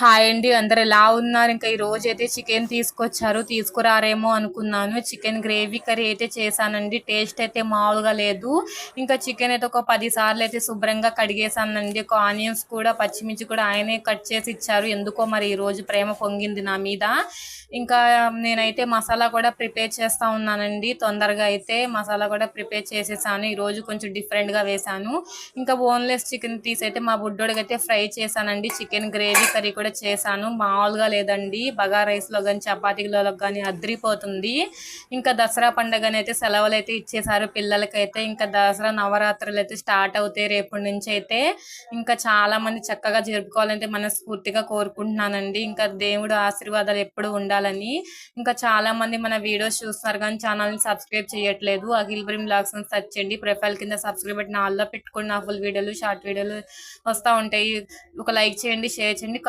Hi అండి అందరు ఎలా ఉన్నారు? ఇంకా ఈ రోజు అయితే చికెన్ తీసుకొచ్చారు తీసుకురారేమో అనుకున్నాను. చికెన్ గ్రేవీ కర్రీ అయితే చేశానండి టేస్ట్ అయితే మామూలుగా లేదు. ఇంకా చికెన్ అయితే ఒక పది సార్లు అయితే శుభ్రంగా కడిగేసానండి ఒక ఆనియన్స్ కూడా పచ్చిమిర్చి కూడా ఆయనే కట్ చేసి ఇచ్చారు. ఎందుకో మరి ఈ రోజు ప్రేమ పొంగింది నా మీద. ఇంకా నేనైతే మసాలా కూడా ప్రిపేర్ చేస్తూ ఉన్నానండి. తొందరగా అయితే మసాలా కూడా ప్రిపేర్ చేసేసాను. ఈరోజు కొంచెం డిఫరెంట్గా వేశాను. వేసాను ఇంకా బోన్లెస్ చికెన్ తీసి అయితే మా బుడ్డోడికి అయితే ఫ్రై చేశానండి. చికెన్ గ్రేవీ కర్రీ కూడా చేశాను. మామూలుగా లేదండి. బగా రైస్లో కానీ చపాతీలలో కానీ అద్రిపోతుంది. ఇంకా దసరా పండుగని అయితే సెలవులు అయితే ఇచ్చేసారు పిల్లలకైతే. ఇంకా దసరా నవరాత్రులు అయితే స్టార్ట్ అవుతాయి రేపటి నుంచి అయితే ఇంకా చాలా మంది చక్కగా జరుపుకోవాలంటే మనస్ఫూర్తిగా కోరుకుంటున్నానండి. ఇంకా దేవుడు ఆశీర్వాదాలు ఎప్పుడు ఉండాలని. ఇంకా చాలా మంది మన వీడియోస్ చూస్తున్నారు కానీ ఛానల్ని సబ్స్క్రైబ్ చేయట్లేదు. అఖిల్ బ్రిమ్ బ్లాగ్స్ అని సెర్చ్ చేయండి. ప్రొఫైల్ కింద సబ్స్క్రైబ్ బటన్ ఆల్లో పెట్టుకుని నా ఫుల్ వీడియోలు షార్ట్ వీడియోలు వస్తూ ఉంటాయి. ఒక లైక్ చేయండి షేర్ చేయండి.